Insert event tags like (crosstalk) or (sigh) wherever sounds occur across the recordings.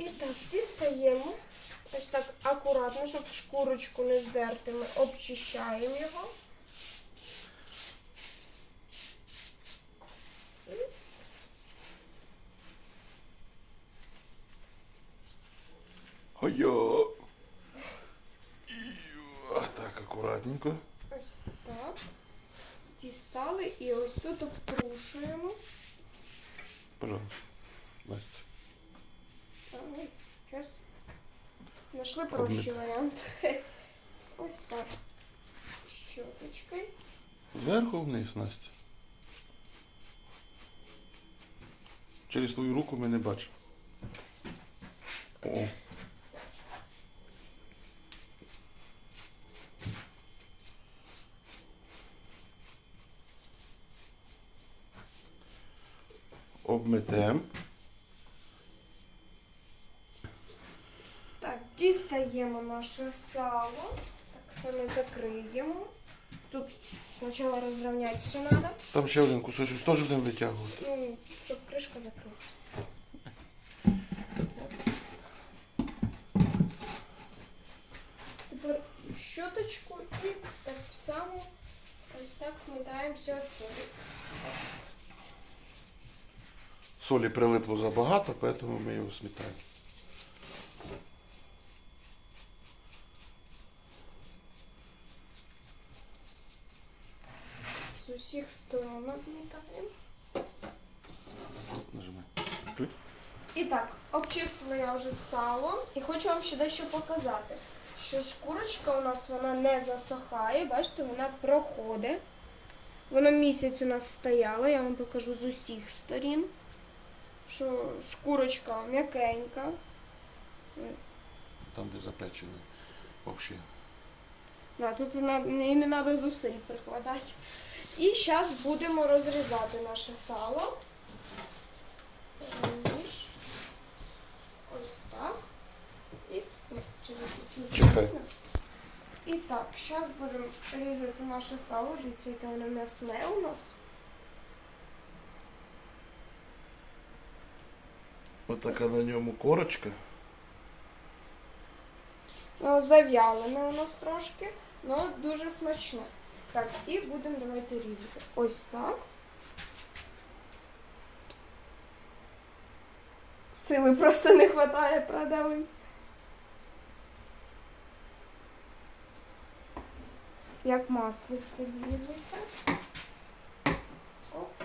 І так, дістаємо. Ось так акуратно, щоб шкурочку не здерти. Ми обчищаємо його. Ой-йо. Ію. Так, акуратненько. Ось так. Дістали і ось тут обтрушуємо. Пожалуйста. Настя. Ой, Щас. Нашли прощий варіант. (laughs) Ось так. Щоточкою. Зверху вниз, Настя. Через твою руку ми не бачимо. О. Обметем. Так, дістаємо наше сало. Так, ми закриємо. Тут спочатку розрівняти все треба. Там ще один кусочок теж будемо витягувати. Ну, щоб кришка закрила. Тепер щоточку і так само ось так сметаємо все отсюди. Солі прилипло забагато, поэтому ми його сметаємо. З усіх сторон обмітаємо. Нажимай. І так, обчистила я вже сало і хочу вам ще дещо показати. Що шкурочка у нас вона не засохає, бачите, вона проходить. Вона місяць у нас стояла, я вам покажу з усіх сторін. Що шкурочка м'якенька. Там, де запечений. Взагалі. Да, тут і не треба зусиль прикладати. І зараз будемо розрізати наше сало. Ніж. Ось так. І Чекай. І так, зараз будемо різати наше сало. Дивіться, яке воно м'ясне у нас. Отака на ньому корочка. Ну, зав'ялене у нас трошки, але дуже смачне. Так, і будемо давайте різати. Ось так. Сили просто не вистачає, правда? Як маслице різується. Оп.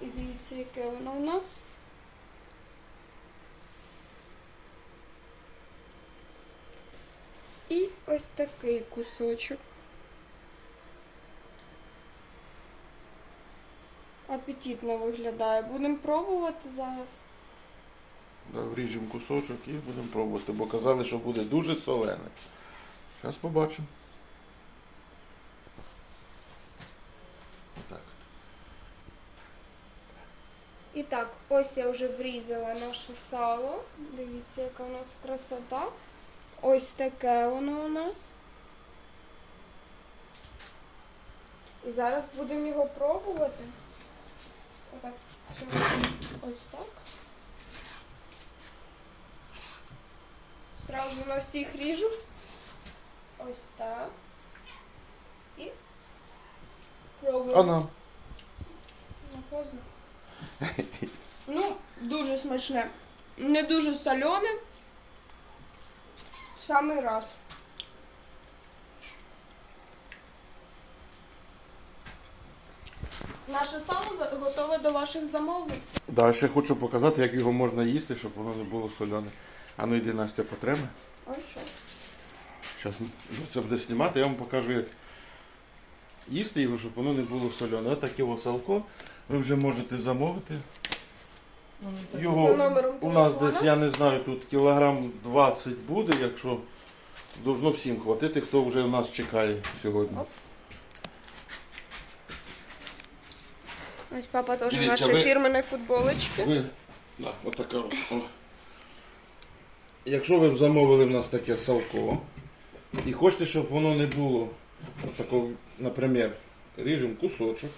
І дивіться, яке воно у нас. І ось такий кусочок. Апетитно виглядає. Будемо пробувати зараз. Да, вріжемо кусочок і будемо пробувати, бо казали, що буде дуже солене. Зараз побачимо. Отак. І так, ось я вже врізала наше сало. Дивіться, яка у нас красота. Ось таке воно у нас. І зараз будемо його пробувати. Отак. Ось так. Сразу на всіх ріжу. Ось так. І пробуємо. А нам. Не поздно. (laughs) Ну, дуже смачне. Не дуже солене. В самий раз. Наше сало готове до ваших замовлень. Да, ще хочу показати, як його можна їсти, щоб воно не було солене. А ну йди Настя потреби. Ой, що? Зараз це буде знімати, я вам покажу, як їсти його, щоб воно не було солене. Ось таке салко. Ви вже можете замовити. Його у нас десь, я не знаю, тут кілограм 20 буде, якщо должно всім хватити, хто вже у нас чекає сьогодні. Ось папа теж Дивіться, наші ви- фірмені футболочки. Ви, да, от, О. Якщо ви б замовили в нас таке салко і хочете, щоб воно не було отакого, наприклад, ріжемо кусочок.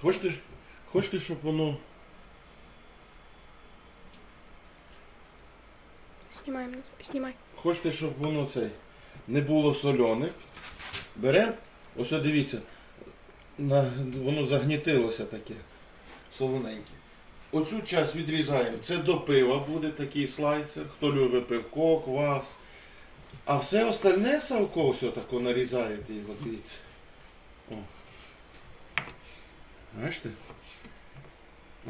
Хочете, ж- хочете, щоб воно Знімаємо. Знімай. Хочете, щоб воно цей не було солене. Беремо, ось дивіться, воно загнітилося таке солоненьке. Оцю часть відрізаємо. Це до пива буде такий слайсер, хто любить пивко, квас. А все остальне салко все тако нарізаєте його, дивіться. О. Бачите?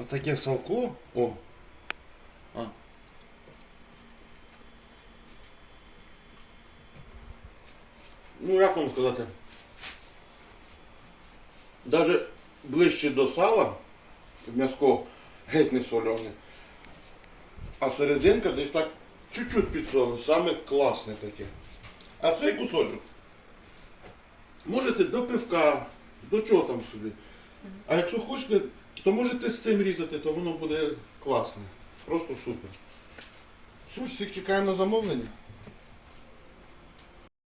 Отаке салко. О. А. Ну, як вам сказати? Даже ближче до сала м'яско геть не солене. А серединка десь так чуть-чуть підсолене, саме класне таке. А цей кусочок можете до пивка, до чого там собі. А якщо хочете, то можете з цим різати, то воно буде класне. Просто супер. Всіх чекаємо на замовлення.